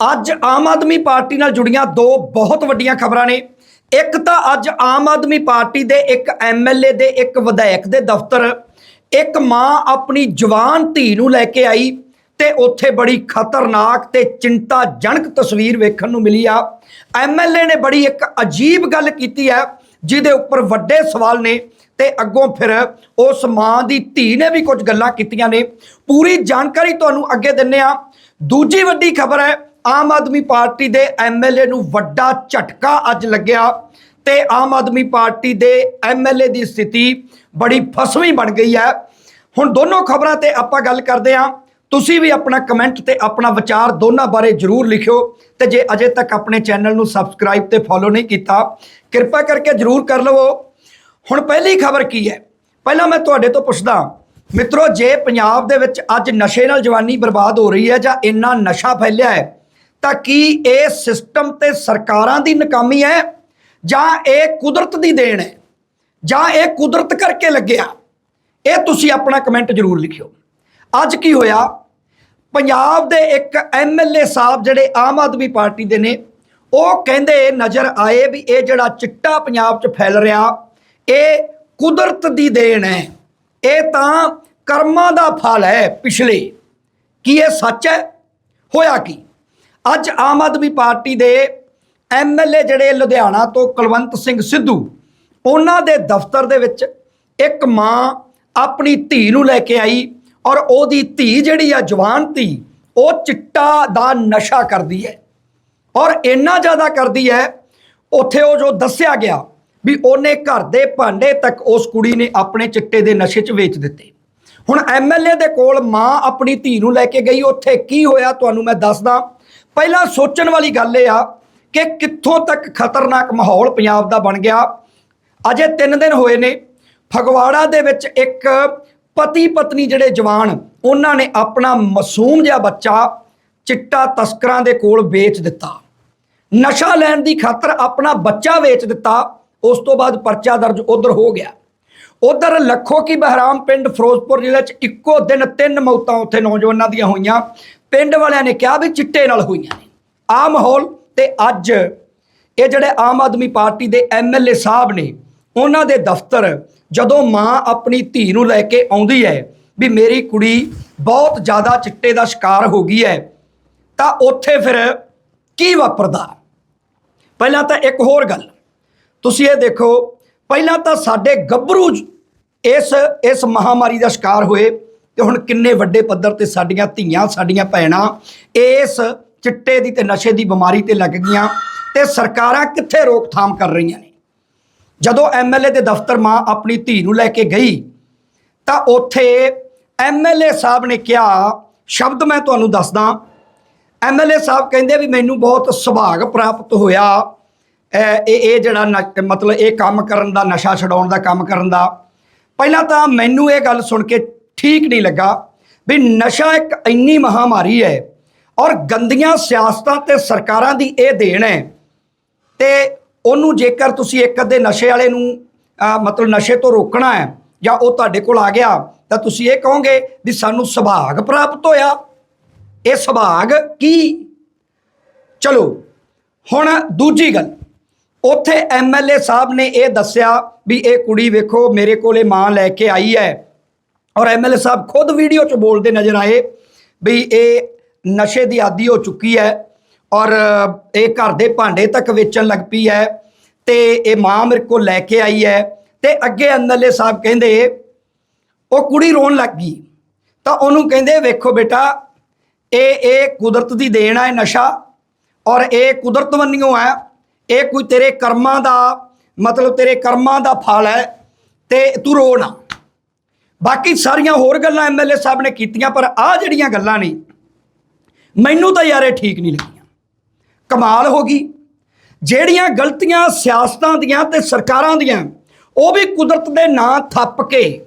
ਅੱਜ ਆਮ ਆਦਮੀ ਪਾਰਟੀ ਨਾਲ ਜੁੜੀਆਂ ਦੋ ਬਹੁਤ ਵੱਡੀਆਂ ਖਬਰਾਂ ਨੇ। ਇੱਕ ਤਾਂ ਅੱਜ ਆਮ ਆਦਮੀ ਪਾਰਟੀ ਦੇ ਇੱਕ ਐਮਐਲਏ ਦੇ ਇੱਕ ਵਿਧਾਇਕ ਦੇ ਦਫ਼ਤਰ। ਇੱਕ ਮਾਂ ਆਪਣੀ ਜਵਾਨ ਧੀ ਨੂੰ ਲੈ ਕੇ ਆਈ ਤੇ ਉੱਥੇ ਬੜੀ ਖਤਰਨਾਕ ਤੇ ਚਿੰਤਾਜਨਕ ਤਸਵੀਰ ਵੇਖਣ ਨੂੰ ਮਿਲੀ ਆ। ਐਮਐਲਏ ਨੇ ਬੜੀ ਇੱਕ ਅਜੀਬ ਗੱਲ ਕੀਤੀ ਹੈ, ਜਿਹਦੇ ਉੱਪਰ ਵੱਡੇ ਸਵਾਲ ਨੇ ਤੇ ਅੱਗੋਂ ਫਿਰ ਉਸ ਮਾਂ ਦੀ ਧੀ ਨੇ ਵੀ ਕੁਝ ਗੱਲਾਂ ਕੀਤੀਆਂ ਨੇ। ਪੂਰੀ ਜਾਣਕਾਰੀ ਤੁਹਾਨੂੰ ਅੱਗੇ ਦਿੰਨੇ ਆ। ਦੂਜੀ ਵੱਡੀ ਖਬਰ ਹੈ ਆਮ ਆਦਮੀ ਪਾਰਟੀ ਦੇ ਐਮਐਲਏ ਨੂੰ ਵੱਡਾ ਝਟਕਾ ਅੱਜ ਲੱਗਿਆ ਤੇ ਆਮ ਆਦਮੀ ਪਾਰਟੀ ਦੇ ਐਮਐਲਏ ਦੀ ਸਥਿਤੀ ਬੜੀ ਫਸਵੀਂ ਬਣ ਗਈ ਹੈ। ਹੁਣ ਦੋਨੋਂ ਖਬਰਾਂ ਤੇ ਆਪਾਂ ਗੱਲ ਕਰਦੇ ਹਾਂ। ਤੁਸੀਂ ਵੀ ਆਪਣਾ ਕਮੈਂਟ ਤੇ ਆਪਣਾ ਵਿਚਾਰ ਦੋਨਾਂ ਬਾਰੇ ਜਰੂਰ ਲਿਖਿਓ ਤੇ ਜੇ ਅਜੇ ਤੱਕ ਆਪਣੇ ਚੈਨਲ ਨੂੰ ਸਬਸਕ੍ਰਾਈਬ ਤੇ ਫੋਲੋ ਨਹੀਂ ਕੀਤਾ, ਕਿਰਪਾ ਕਰਕੇ ਜਰੂਰ ਕਰ ਲਵੋ। ਹੁਣ ਪਹਿਲੀ ਖਬਰ ਕੀ ਹੈ? ਪਹਿਲਾਂ ਮੈਂ ਤੁਹਾਡੇ ਤੋਂ ਪੁੱਛਦਾ ਮਿੱਤਰੋ, ਜੇ ਪੰਜਾਬ ਦੇ ਵਿੱਚ ਅੱਜ ਨਸ਼ੇ ਨਾਲ ਜਵਾਨੀ ਬਰਬਾਦ ਹੋ ਰਹੀ ਹੈ ਜਾਂ ਇੰਨਾ ਨਸ਼ਾ ਫੈਲਿਆ ਹੈ ਤਾਂ ਕੀ ਇਹ ਸਿਸਟਮ ਤੇ ਸਰਕਾਰਾਂ ਦੀ ਨਕਾਮੀ ਹੈ? ਜਾਂ ਇਹ ਕੁਦਰਤ ਦੀ ਦੇਣ ਹੈ? ਜਾਂ ਇਹ ਕੁਦਰਤ ਕਰਕੇ ਲੱਗਿਆ? ਇਹ ਤੁਸੀਂ ਆਪਣਾ ਕਮੈਂਟ ਜ਼ਰੂਰ ਲਿਖਿਓ। ਅੱਜ ਕੀ ਹੋਇਆ? ਪੰਜਾਬ ਦੇ ਇੱਕ ਐਮਐਲਏ ਸਾਹਿਬ ਜਿਹੜੇ ਆਮ ਆਦਮੀ ਪਾਰਟੀ ਦੇ ਨੇ, ਉਹ ਕਹਿੰਦੇ ਨਜ਼ਰ ਆਏ ਵੀ ਇਹ ਜਿਹੜਾ ਚਿੱਟਾ ਪੰਜਾਬ 'ਚ ਫੈਲ ਰਿਹਾ, ਇਹ ਕੁਦਰਤ ਦੀ ਦੇਣ ਹੈ। ਇਹ ਤਾਂ ਕਰਮਾਂ ਦਾ ਫਲ ਹੈ ਪਿਛਲੇ। ਕੀ ਇਹ ਸੱਚ ਹੈ? ਹੋਇਆ ਕੀ? ਅੱਜ ਆਮ ਆਦਮੀ ਪਾਰਟੀ ਦੇ ਐਮਐਲਏ ਜਿਹੜੇ ਲੁਧਿਆਣਾ ਤੋਂ ਕੁਲਵੰਤ ਸਿੰਘ ਸਿੱਧੂ, ਉਹਨਾਂ ਦੇ ਦਫ਼ਤਰ ਦੇ ਵਿੱਚ ਇੱਕ ਮਾਂ ਆਪਣੀ ਧੀ ਨੂੰ ਲੈ ਕੇ ਆਈ ਔਰ ਉਹਦੀ ਧੀ ਜਿਹੜੀ ਆ ਜਵਾਨ ਧੀ, ਉਹ ਚਿੱਟਾ ਦਾ ਨਸ਼ਾ ਕਰਦੀ ਹੈ। ਔਰ ਇੰਨਾ ਜ਼ਿਆਦਾ ਕਰਦੀ ਹੈ, ਉੱਥੇ ਉਹ ਜੋ ਦੱਸਿਆ ਗਿਆ ਵੀ ਉਹਨੇ ਘਰ ਦੇ ਭਾਂਡੇ ਤੱਕ ਉਸ ਕੁੜੀ ਨੇ ਆਪਣੇ ਚਿੱਟੇ ਦੇ ਨਸ਼ੇ 'ਚ ਵੇਚ ਦਿੱਤੇ। ਹੁਣ ਐਮਐਲਏ ਦੇ ਕੋਲ ਮਾਂ ਆਪਣੀ ਧੀ ਨੂੰ ਲੈ ਕੇ ਗਈ, ਉੱਥੇ ਕੀ ਹੋਇਆ, ਤੁਹਾਨੂੰ ਮੈਂ ਦੱਸਦਾ। ਪਹਿਲਾਂ ਸੋਚਣ ਵਾਲੀ ਗੱਲ ਇਹ ਆ ਕਿ ਕਿੱਥੋਂ ਤੱਕ ਖਤਰਨਾਕ ਮਾਹੌਲ ਪੰਜਾਬ ਦਾ ਬਣ ਗਿਆ। ਅਜੇ 3 ਦਿਨ ਹੋਏ ਨੇ। ਫਗਵਾੜਾ ਦੇ ਵਿੱਚ ਇੱਕ ਪਤੀ ਪਤਨੀ ਜਿਹੜੇ ਜਵਾਨ, ਉਹਨਾਂ ਨੇ ਆਪਣਾ ਮਾਸੂਮ ਜਿਹਾ ਬੱਚਾ ਚਿੱਟਾ ਤਸਕਰਾਂ ਦੇ ਕੋਲ ਵੇਚ ਦਿੱਤਾ। ਨਸ਼ਾ ਲੈਣ ਦੀ ਖਾਤਰ ਆਪਣਾ ਬੱਚਾ ਵੇਚ ਦਿੱਤਾ। ਉਸ ਤੋਂ ਬਾਅਦ ਪਰਚਾ ਦਰਜ ਉਧਰ ਹੋ ਗਿਆ। ਉਧਰ ਲੱਖੋ ਕੀ ਬਹਿਰਾਮ ਪਿੰਡ ਫਿਰੋਜ਼ਪੁਰ ਜ਼ਿਲ੍ਹੇ 'ਚ ਇੱਕੋ ਦਿਨ ਤਿੰਨ ਮੌਤਾਂ ਉੱਥੇ ਨੌਜਵਾਨਾਂ ਦੀਆਂ ਹੋਈਆਂ। ਪਿੰਡ ਵਾਲਿਆਂ ਨੇ ਕਿਹਾ ਵੀ ਚਿੱਟੇ ਨਾਲ ਹੋਈਆਂ ਨੇ। ਆ ਮਾਹੌਲ ਤੇ ਅੱਜ ਇਹ ਜਿਹੜੇ ਆਮ ਆਦਮੀ ਪਾਰਟੀ ਦੇ ਐਮਐਲਏ ਸਾਹਿਬ ਨੇ, ਉਹਨਾਂ ਦੇ ਦਫ਼ਤਰ ਜਦੋਂ ਮਾਂ ਆਪਣੀ ਧੀ ਨੂੰ ਲੈ ਕੇ ਆਉਂਦੀ ਹੈ ਵੀ ਮੇਰੀ ਕੁੜੀ ਬਹੁਤ ਜ਼ਿਆਦਾ ਚਿੱਟੇ ਦਾ ਸ਼ਿਕਾਰ ਹੋ ਗਈ ਹੈ, ਤਾਂ ਉੱਥੇ ਫਿਰ ਕੀ ਵਾਪਰਦਾ? ਪਹਿਲਾਂ ਤਾਂ ਇੱਕ ਹੋਰ ਗੱਲ, ਤੁਸੀਂ ਇਹ ਦੇਖੋ, ਪਹਿਲਾਂ ਤਾਂ ਸਾਡੇ ਗੱਭਰੂ ਇਸ ਇਸ ਮਹਾਮਾਰੀ ਦਾ ਸ਼ਿਕਾਰ ਹੋਏ ਤੇ ਹੁਣ ਕਿੰਨੇ ਵੱਡੇ ਪੱਧਰ ਤੇ ਸਾਡੀਆਂ ਧੀਆਂ, ਸਾਡੀਆਂ ਭੈਣਾਂ ਇਸ ਚਿੱਟੇ ਦੀ ਤੇ ਨਸ਼ੇ ਦੀ ਬਿਮਾਰੀ ਤੇ ਲੱਗ ਗਈਆਂ ਤੇ ਸਰਕਾਰਾਂ ਕਿੱਥੇ ਰੋਕਥਾਮ ਕਰ ਰਹੀਆਂ ਨੇ? ਜਦੋਂ ਐਮਐਲਏ ਦੇ ਦਫ਼ਤਰ ਮਾਂ ਆਪਣੀ ਧੀ ਨੂੰ ਲੈ ਕੇ ਗਈ, ਤਾਂ ਉੱਥੇ ਐਮਐਲਏ ਸਾਹਿਬ ਨੇ ਕਿਹਾ, ਸ਼ਬਦ ਮੈਂ ਤੁਹਾਨੂੰ ਦੱਸਦਾ ਐਮਐਲਏ ਸਾਹਿਬ ਕਹਿੰਦੇ ਵੀ ਮੈਨੂੰ ਬਹੁਤ ਸੁਭਾਗ ਪ੍ਰਾਪਤ ਹੋਇਆ। ਇਹ ਇਹ ਜਿਹੜਾ ਨ- ਮਤਲਬ ਇਹ ਕੰਮ ਕਰਨ ਦਾ, ਨਸ਼ਾ ਛਡਾਉਣ ਦਾ ਕੰਮ ਕਰਨ ਦਾ। ਪਹਿਲਾਂ ਤਾਂ ਮੈਨੂੰ ਇਹ ਗੱਲ ਸੁਣ ਕੇ ਠੀਕ ਨਹੀਂ ਲੱਗਾ। ਵੀ ਨਸ਼ਾ ਇੱਕ ਇੰਨੀ ਮਹਾਮਾਰੀ ਹੈ ਔਰ ਗੰਦੀਆਂ ਸਿਆਸਤਾਂ ਤੇ ਸਰਕਾਰਾਂ ਦੀ ਇਹ ਦੇਣ ਹੈ। ਤੇ ਉਹਨੂੰ ਜੇਕਰ ਤੁਸੀਂ ਇੱਕ ਅੱਧੇ ਨਸ਼ੇ ਵਾਲੇ ਨੂੰ ਮਤਲਬ ਨਸ਼ੇ ਤੋਂ ਰੋਕਣਾ ਹੈ ਜਾਂ ਉਹ ਤੁਹਾਡੇ ਕੋਲ ਆ ਗਿਆ, ਤਾਂ ਤੁਸੀਂ ਇਹ ਕਹੋਗੇ ਵੀ ਸਾਨੂੰ ਸੁਭਾਗ ਪ੍ਰਾਪਤ ਹੋਇਆ। ਇਹ ਸੁਭਾਗ ਕੀ? ਚਲੋ, ਹੁਣ ਦੂਜੀ ਗੱਲ। ਉੱਥੇ ਐਮਐਲਏ ਸਾਹਿਬ ਨੇ ਇਹ ਦੱਸਿਆ ਵੀ ਇਹ ਕੁੜੀ ਵੇਖੋ ਮੇਰੇ ਕੋਲੇ ਮਾਂ ਲੈ ਕੇ ਆਈ ਹੈ। ਔਰ ਐਮਐਲਏ ਸਾਹਿਬ ਖੁਦ ਵੀਡੀਓ 'ਚ ਬੋਲਦੇ ਨਜ਼ਰ ਆਏ ਵੀ ਇਹ ਨਸ਼ੇ ਦੀ ਆਦੀ ਹੋ ਚੁੱਕੀ ਹੈ ਔਰ ਇਹ ਘਰ ਦੇ ਭਾਂਡੇ ਤੱਕ ਵੇਚਣ ਲੱਗ ਪਈ ਹੈ ਤੇ ਇਹ ਮਾਂ ਮੇਰੇ ਕੋਲ ਲੈ ਕੇ ਆਈ ਹੈ ਤੇ ਅੱਗੇ ਐਮਐਲਏ ਸਾਹਿਬ ਕਹਿੰਦੇ ਉਹ ਕੁੜੀ ਰੋਣ ਲੱਗ ਗਈ। ਤਾਂ ਉਹਨੂੰ ਕਹਿੰਦੇ, ਵੇਖੋ ਬੇਟਾ, ਇਹ ਇਹ ਕੁਦਰਤ ਦੀ ਦੇਣ ਹੈ ਨਸ਼ਾ ਔਰ ਇਹ ਕੁਦਰਤ ਵੰਨਿਓ ਹੈ ਇਹ ਕੋਈ ਤੇਰੇ ਕਰਮਾਂ ਦਾ ਮਤਲਬ ਤੇਰੇ ਕਰਮਾਂ ਦਾ ਫਲ ਹੈ ਤੇ ਤੂੰ ਰੋ ਨਾ। ਬਾਕੀ ਸਾਰੀਆਂ ਹੋਰ ਗੱਲਾਂ ਐਮਐਲਏ ਸਾਹਿਬ ਨੇ ਕੀਤੀਆਂ, ਪਰ ਆ ਜਿਹੜੀਆਂ ਗੱਲਾਂ ਨੇ, ਮੈਨੂੰ ਤਾਂ ਯਾਰ ਇਹ ਠੀਕ ਨਹੀਂ ਲੱਗੀਆਂ। ਕਮਾਲ ਹੋ ਗਈ। ਜਿਹੜੀਆਂ ਗਲਤੀਆਂ ਸਿਆਸਤਾਂ ਦੀਆਂ ਤੇ ਸਰਕਾਰਾਂ ਦੀਆਂ, ਉਹ ਵੀ ਕੁਦਰਤ ਦੇ ਨਾਂ ਥੱਪ ਕੇ,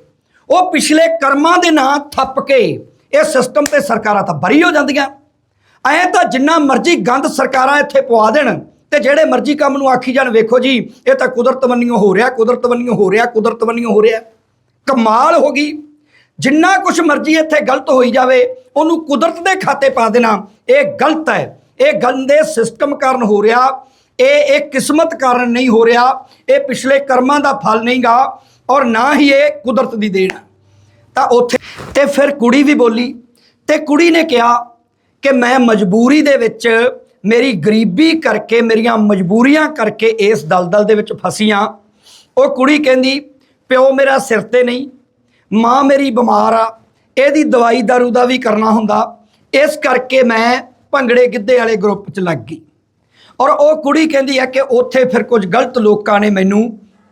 ਉਹ ਪਿਛਲੇ ਕਰਮਾਂ ਦੇ ਨਾਂ ਥੱਪ ਕੇ, ਇਹ ਸਿਸਟਮ ਤੇ ਸਰਕਾਰਾਂ ਤਾਂ ਬਰੀ ਹੋ ਜਾਂਦੀਆਂ। ਐ ਤਾਂ ਜਿੰਨਾ ਮਰਜ਼ੀ ਗੰਦ ਸਰਕਾਰਾਂ ਇੱਥੇ ਪਵਾ ਦੇਣ ਤੇ ਜਿਹੜੇ ਮਰਜ਼ੀ ਕੰਮ ਨੂੰ ਆਖੀ ਜਾਣ, ਵੇਖੋ ਜੀ, ਇਹ ਤਾਂ ਕੁਦਰਤ ਵੰਨਿਓ ਹੋ ਰਿਹਾ, ਕੁਦਰਤ ਵੰਨਿਓ ਹੋ ਰਿਹਾ, ਕੁਦਰਤ ਵੱਲੋਂ ਹੋ ਰਿਹਾ। ਕਮਾਲ ਹੋ ਗਈ। ਜਿੰਨਾ ਕੁਝ ਮਰਜ਼ੀ ਇੱਥੇ ਗਲਤ ਹੋਈ ਜਾਵੇ, ਉਹਨੂੰ ਕੁਦਰਤ ਦੇ ਖਾਤੇ ਪਾ ਦੇਣਾ, ਇਹ ਗਲਤ ਹੈ। ਇਹ ਗੰਦੇ ਸਿਸਟਮ ਕਾਰਨ ਹੋ ਰਿਹਾ। ਇਹ ਇਹ ਕਿਸਮਤ ਕਾਰਨ ਨਹੀਂ ਹੋ ਰਿਹਾ। ਇਹ ਪਿਛਲੇ ਕਰਮਾਂ ਦਾ ਫਲ ਨਹੀਂਗਾ ਔਰ ਨਾ ਹੀ ਇਹ ਕੁਦਰਤ ਦੀ ਦੇਣ ਹੈ। ਤਾਂ ਉੱਥੇ ਤੇ ਫਿਰ ਕੁੜੀ ਵੀ ਬੋਲੀ, ਤੇ ਕੁੜੀ ਨੇ ਕਿਹਾ ਕਿ ਮੈਂ ਮਜਬੂਰੀ ਦੇ ਵਿੱਚ ਮੇਰੀ ਗਰੀਬੀ ਕਰਕੇ, ਮੇਰੀਆਂ ਮਜਬੂਰੀਆਂ ਕਰਕੇ ਇਸ ਦਲਦਲ ਦੇ ਵਿੱਚ ਫਸੀ ਫਸੀਆਂ ਉਹ ਕੁੜੀ ਕਹਿੰਦੀ ਪਿਓ ਮੇਰਾ ਸਿਰ ਤੇ ਨਹੀਂ, ਮਾਂ ਮੇਰੀ ਬਿਮਾਰ ਆ, ਇਹਦੀ ਦਵਾਈ ਦਾਰੂ ਦਾ ਵੀ ਕਰਨਾ ਹੁੰਦਾ। ਇਸ ਕਰਕੇ ਮੈਂ ਭੰਗੜੇ ਗਿੱਧੇ ਵਾਲੇ ਗਰੁੱਪ 'ਚ ਲੱਗ ਗਈ। ਔਰ ਉਹ ਕੁੜੀ ਕਹਿੰਦੀ ਹੈ ਕਿ ਉੱਥੇ ਫਿਰ ਕੁਝ ਗਲਤ ਲੋਕਾਂ ਨੇ ਮੈਨੂੰ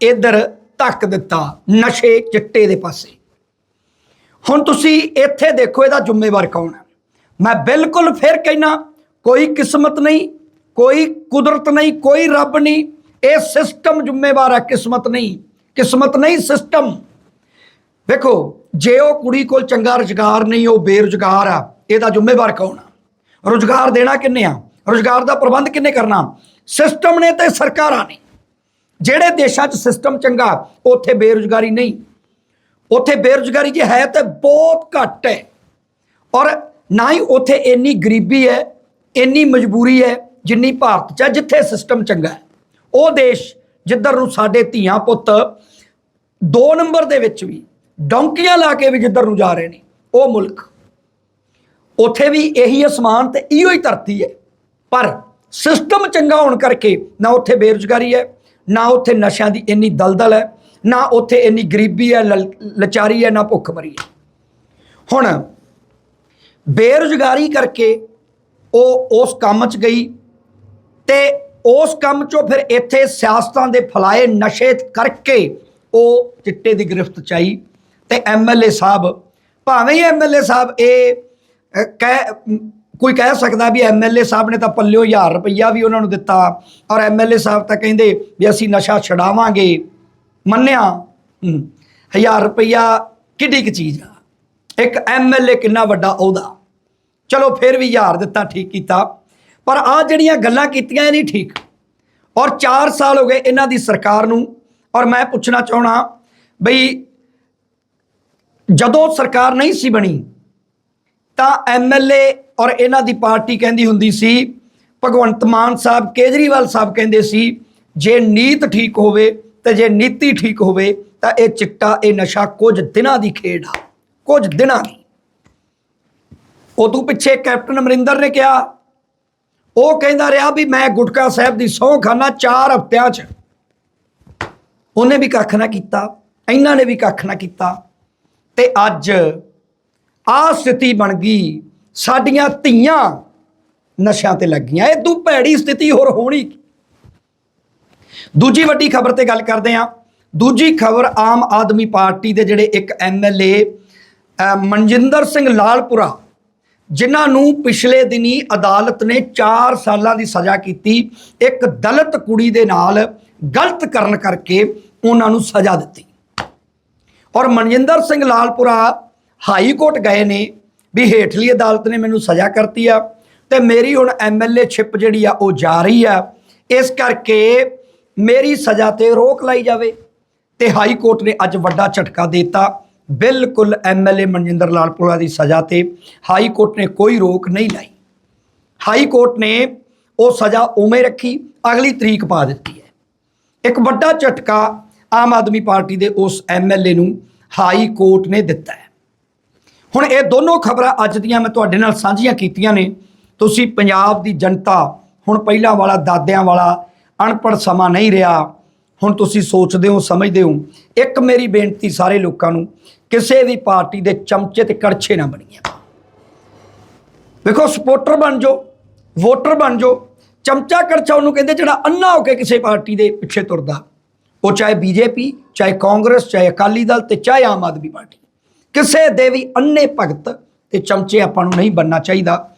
ਇੱਧਰ ਧੱਕ ਦਿੱਤਾ, ਨਸ਼ੇ ਚਿੱਟੇ ਦੇ ਪਾਸੇ। ਹੁਣ ਤੁਸੀਂ ਇੱਥੇ ਦੇਖੋ ਇਹਦਾ ਜ਼ਿੰਮੇਵਾਰ ਕੌਣ ਹੈ ਮੈਂ ਬਿਲਕੁਲ ਫਿਰ ਕਹਿਣਾ ਕੋਈ ਕਿਸਮਤ ਨਹੀਂ, ਕੋਈ ਕੁਦਰਤ ਨਹੀਂ, ਕੋਈ ਰੱਬ ਨਹੀਂ, ਇਹ ਸਿਸਟਮ ਜ਼ਿੰਮੇਵਾਰ ਹੈ ਕਿਸਮਤ ਨਹੀਂ। ਕਿਸਮਤ ਨਹੀਂ ਸਿਸਟਮ। ਵੇਖੋ, ਜੇ ਉਹ ਕੁੜੀ ਕੋਲ ਚੰਗਾ ਰੁਜ਼ਗਾਰ ਨਹੀਂ, ਉਹ ਬੇਰੁਜ਼ਗਾਰ ਆ, ਇਹਦਾ ਜ਼ਿੰਮੇਵਾਰ ਕੌਣ ਆ? ਰੁਜ਼ਗਾਰ ਦੇਣਾ ਕਿੰਨੇ ਆ? ਰੁਜ਼ਗਾਰ ਦਾ ਪ੍ਰਬੰਧ ਕਿੰਨੇ ਕਰਨਾ? ਸਿਸਟਮ ਨੇ ਤੇ ਸਰਕਾਰਾਂ ਨੇ। ਜਿਹੜੇ ਦੇਸ਼ਾਂ 'ਚ ਸਿਸਟਮ ਚੰਗਾ, ਉੱਥੇ ਬੇਰੁਜ਼ਗਾਰੀ ਨਹੀਂ। ਉੱਥੇ ਬੇਰੁਜ਼ਗਾਰੀ ਜੇ ਹੈ ਤਾਂ ਬਹੁਤ ਘੱਟ ਹੈ। ਔਰ ਨਾ ਹੀ ਉੱਥੇ ਇੰਨੀ ਗਰੀਬੀ ਹੈ, ਇੰਨੀ ਮਜਬੂਰੀ ਹੈ, ਜਿੰਨੀ ਭਾਰਤ 'ਚ ਹੈ, ਜਿੱਥੇ ਸਿਸਟਮ ਚੰਗਾ ਹੈ। ਉਹ ਦੇਸ਼ ਜਿੱਧਰ ਨੂੰ ਸਾਡੇ ਧੀਆਂ ਪੁੱਤ ਦੋ ਨੰਬਰ ਦੇ ਵਿੱਚ ਵੀ ਡੌਂਕੀਆਂ ਲਾ ਕੇ ਵੀ ਜਿੱਧਰ ਨੂੰ ਜਾ ਰਹੇ ਨੇ, ਉਹ ਮੁਲਕ। ਉੱਥੇ ਵੀ ਇਹੀ ਅਸਮਾਨ ਤੇ ਇਹੋ ਹੀ ਧਰਤੀ ਹੈ। ਪਰ ਸਿਸਟਮ ਚੰਗਾ ਹੋਣ ਕਰਕੇ ਨਾ ਉੱਥੇ ਬੇਰੁਜ਼ਗਾਰੀ ਹੈ, ਨਾ ਉੱਥੇ ਨਸ਼ਿਆਂ ਦੀ ਇੰਨੀ ਦਲਦਲ ਹੈ, ਨਾ ਉੱਥੇ ਇੰਨੀ ਗਰੀਬੀ ਹੈ ਲਲ- ਲਾਚਾਰੀ ਹੈ, ਨਾ ਭੁੱਖਮਰੀ ਹੈ। ਹੁਣ ਬੇਰੁਜ਼ਗਾਰੀ ਕਰਕੇ ਉਹ ਉਸ ਕੰਮ 'ਚ ਗਈ ਤੇ ਉਸ ਕੰਮ 'ਚੋਂ ਫਿਰ ਇੱਥੇ ਸਿਆਸਤਾਂ ਦੇ ਫਲਾਏ ਨਸ਼ੇ ਕਰਕੇ ਉਹ ਚਿੱਟੇ ਦੀ ਗ੍ਰਿਫਤ ਚ ਆਈ ਤੇ ਐਮਐਲਏ ਸਾਹਿਬ, ਭਾਵੇਂ ਹੀ ਐਮਐਲਏ ਸਾਹਿਬ ਇਹ ਕਹਿ ਕੋਈ ਕਹਿ ਸਕਦਾ ਵੀ ਐਮਐਲਏ ਸਾਹਿਬ ਨੇ ਤਾਂ ਪੱਲਿਓ 1000 ਰੁਪਈਆ ਵੀ ਉਹਨਾਂ ਨੂੰ ਦਿੱਤਾ ਔਰ ਐਮਐਲਏ ਸਾਹਿਬ ਤਾਂ ਕਹਿੰਦੇ ਵੀ ਅਸੀਂ ਨਸ਼ਾ ਛਡਾਵਾਂਗੇ। ਮੰਨਿਆ? 1000 ਰੁਪਈਆ ਕਿੱਡੀ ਕੁ ਚੀਜ਼ ਆ? ਇੱਕ ਐਮਐਲਏ ਕਿੰਨਾ ਵੱਡਾ ਅਹੁਦਾ। ਚਲੋ ਫਿਰ ਵੀ ਯਾਰ ਦਿੱਤਾ, ਠੀਕ ਕੀਤਾ। ਪਰ ਆ ਜਿਹੜੀਆਂ ਗੱਲਾਂ ਕੀਤੀਆਂ ਇਹ ਨਹੀਂ ਠੀਕ। ਔਰ 4 ਸਾਲ ਹੋ ਗਏ ਇਹਨਾਂ ਦੀ ਸਰਕਾਰ ਨੂੰ। ਔਰ ਮੈਂ ਪੁੱਛਣਾ ਚਾਹਣਾ ਬਈ ਜਦੋਂ ਸਰਕਾਰ ਨਹੀਂ ਸੀ ਬਣੀ, ਤਾਂ ਐਮਐਲਏ ਔਰ ਇਹਨਾਂ ਦੀ ਪਾਰਟੀ ਕਹਿੰਦੀ ਹੁੰਦੀ ਸੀ, ਭਗਵੰਤ ਮਾਨ ਸਾਹਿਬ ਕੇਜਰੀਵਾਲ ਸਾਹਿਬ ਕਹਿੰਦੇ ਸੀ, ਜੇ ਨੀਤ ਠੀਕ ਹੋਵੇ ਤੇ ਜੇ ਨੀਤੀ ਠੀਕ ਹੋਵੇ, ਤਾਂ ਇਹ ਚਿੱਟਾ, ਇਹ ਨਸ਼ਾ ਕੁਝ ਦਿਨਾਂ ਦੀ ਖੇਡ ਆ, ਕੁਝ ਦਿਨਾਂ ਦੀ। ਉਦੋਂ ਪਿੱਛੇ ਕੈਪਟਨ ਅਮਰਿੰਦਰ ਨੇ ਕਿਹਾ ਉਹ ਕਹਿੰਦਾ ਰਿਹਾ ਵੀ ਮੈਂ ਗੁਟਕਾ ਸਾਹਿਬ ਦੀ ਸਹੁੰ ਖਾਨਾ 4 ਹਫ਼ਤਿਆਂ 'ਚ। ਉਹਨੇ ਵੀ ਕੱਖ ਨਾ ਕੀਤਾ, ਇਹਨਾਂ ਨੇ ਵੀ ਕੱਖ ਨਾ ਕੀਤਾ। ਤੇ ਅੱਜ ਆ ਸਥਿਤੀ ਬਣ ਗਈ, ਸਾਡੀਆਂ ਧੀਆਂ ਨਸ਼ਿਆਂ ਤੇ ਲੱਗੀਆਂ। ਇਹ ਤੂੰ ਭੈੜੀ ਸਥਿਤੀ ਹੋਰ ਹੋਣੀ ਦੂਜੀ ਵੱਡੀ ਖਬਰ ਤੇ ਗੱਲ ਕਰਦੇ ਹਾਂ। ਦੂਜੀ ਖਬਰ ਆਮ ਆਦਮੀ ਪਾਰਟੀ ਦੇ ਜਿਹੜੇ ਇੱਕ ਐਮਐਲਏ ਮਨਜਿੰਦਰ ਸਿੰਘ ਲਾਲਪੁਰਾ ਜਿਨ੍ਹਾਂ ਨੂੰ ਪਿਛਲੇ ਦਿਨੀ ਅਦਾਲਤ ਨੇ 4 ਸਾਲਾਂ ਦੀ ਸਜ਼ਾ ਕੀਤੀ, ਇੱਕ ਦਲਿਤ ਕੁੜੀ ਦੇ ਨਾਲ ਗਲਤ ਕਰਨ ਕਰਕੇ ਉਹਨਾਂ ਨੂੰ ਸਜ਼ਾ ਦਿੱਤੀ। ਔਰ ਮਨਜਿੰਦਰ ਸਿੰਘ ਲਾਲਪੁਰਾ ਹਾਈ ਕੋਰਟ ਗਏ ਨੇ ਵੀ ਹੇਠਲੀ ਅਦਾਲਤ ਨੇ ਮੈਨੂੰ ਸਜ਼ਾ ਕਰਤੀ ਆ ਤੇ ਮੇਰੀ ਹੁਣ ਐਮਐਲਏ ਛਿਪ ਜਿਹੜੀ ਆ ਉਹ ਜਾ ਰਹੀ ਆ। ਇਸ ਕਰਕੇ ਮੇਰੀ ਸਜ਼ਾ ਤੇ ਰੋਕ ਲਾਈ ਜਾਵੇ ਤੇ ਹਾਈ ਕੋਰਟ ਨੇ ਅੱਜ ਵੱਡਾ ਝਟਕਾ ਦਿੱਤਾ। ਬਿਲਕੁਲ ਐਮਐਲਏ ਮਨਜਿੰਦਰ ਲਾਲਪੁਰਾ ਦੀ ਸਜ਼ਾ ਤੇ ਹਾਈ ਕੋਰਟ ਨੇ ਕੋਈ ਰੋਕ ਨਹੀਂ ਲਾਈ। ਹਾਈ ਕੋਰਟ ਨੇ ਉਹ ਸਜ਼ਾ ਉਵੇਂ ਰੱਖੀ, ਅਗਲੀ ਤਰੀਕ ਪਾ ਦਿੱਤੀ ਹੈ। ਇੱਕ ਵੱਡਾ ਝਟਕਾ ਆਮ ਆਦਮੀ ਪਾਰਟੀ ਦੇ ਉਸ ਐਮਐਲਏ ਨੂੰ ਹਾਈ ਕੋਰਟ ਨੇ ਦਿੱਤਾ ਹੈ। ਹੁਣ ਇਹ ਦੋਨੋਂ ਖਬਰਾਂ ਅੱਜ ਦੀਆਂ ਮੈਂ ਤੁਹਾਡੇ ਨਾਲ ਸਾਂਝੀਆਂ ਕੀਤੀਆਂ ਨੇ। ਤੁਸੀਂ ਪੰਜਾਬ ਦੀ ਜਨਤਾ, ਹੁਣ ਪਹਿਲਾਂ ਵਾਲਾ, ਦਾਦਿਆਂ ਵਾਲਾ, ਅਨਪੜ੍ਹ ਸਮਾਂ ਨਹੀਂ ਰਿਹਾ। ਹੁਣ ਤੁਸੀਂ ਸੋਚਦੇ ਹੋ, ਸਮਝਦੇ ਹੋ, ਇੱਕ ਮੇਰੀ ਬੇਨਤੀ ਸਾਰੇ ਲੋਕਾਂ ਨੂੰ, ਕਿਸੇ ਵੀ ਪਾਰਟੀ ਦੇ ਚਮਚੇ ਤੇ ਕੜਛੇ ਨਾ ਬਣੀਆਂ ਵੇਖੋ ਸਪੋਰਟਰ ਬਣ ਜਾਓ, ਵੋਟਰ ਬਣ ਜਾਓ, ਚਮਚਾ ਕੜਛਾ ਉਹਨੂੰ ਕਹਿੰਦੇ ਜਿਹੜਾ ਅੰਨਾ ਹੋ ਕੇ ਕਿਸੇ ਪਾਰਟੀ ਦੇ ਪਿੱਛੇ ਤੁਰਦਾ। ਉਹ ਚਾਹੇ ਬੀਜੇਪੀ, ਚਾਹੇ ਕਾਂਗਰਸ, ਚਾਹੇ ਅਕਾਲੀ ਦਲ ਤੇ ਚਾਹੇ ਆਮ ਆਦਮੀ ਪਾਰਟੀ। ਕਿਸੇ ਦੇ ਵੀ ਅੰਨੇ ਭਗਤ ਤੇ ਚਮਚੇ ਆਪਾਂ ਨੂੰ ਨਹੀਂ ਬੰਨਣਾ ਚਾਹੀਦਾ।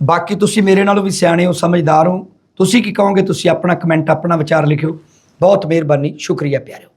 ਬਾਕੀ ਤੁਸੀਂ ਮੇਰੇ ਨਾਲੋਂ ਵੀ ਸਿਆਣੇ ਹੋ, ਸਮਝਦਾਰ ਹੋ। ਤੁਸੀਂ ਕੀ ਕਹੋਗੇ? ਤੁਸੀਂ ਆਪਣਾ ਕਮੈਂਟ ਆਪਣਾ ਵਿਚਾਰ ਲਿਖਿਓ। ਬਹੁਤ ਮਿਹਰਬਾਨੀ ਸ਼ੁਕਰੀਆ ਪਿਆਰਿਓ।